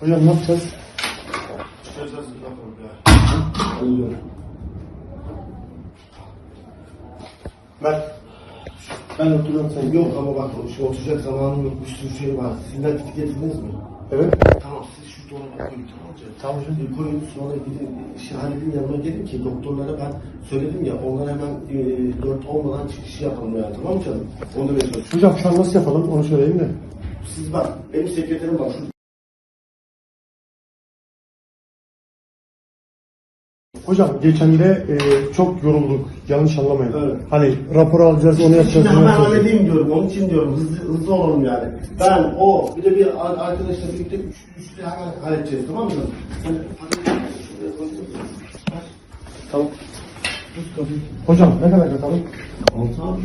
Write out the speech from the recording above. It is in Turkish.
Hocam ne yapacağız? Çıkacağız bakalım ya. Mert. Ben oturuyorum sen. Yok ama bak şu oturacak zamanım yok. Bir sürü şey var. Sizden gidip getirdiniz mi? Evet. Tamam siz şu dolaba koyun tamam mı? Tamam hocam. Koyun sonra gidin işi halledin yanıma gelin ki doktorlara ben söyledim ya onlar hemen e, olmadan çıkışı yapalım yani tamam mı canım? Onu çalışıyorum. Hocam şu an nasıl yapalım onu söyleyeyim de. Siz bak benim sekreterim var. Şu Hocam geçen de e, çok yorulduk. Yanlış anlamayın. Evet. Hani rapor alacağız, onu yapacağız. Şimdi hemen halledeyim diyorum. Onun için diyorum. Hızlı, hızlı olalım yani. Ben, o, bir de bir ar- arkadaşla birlikte üç, üçlü hemen halledeceğiz. Tamam mı? Tamam. Hocam ne kadar katalım? Altı abi.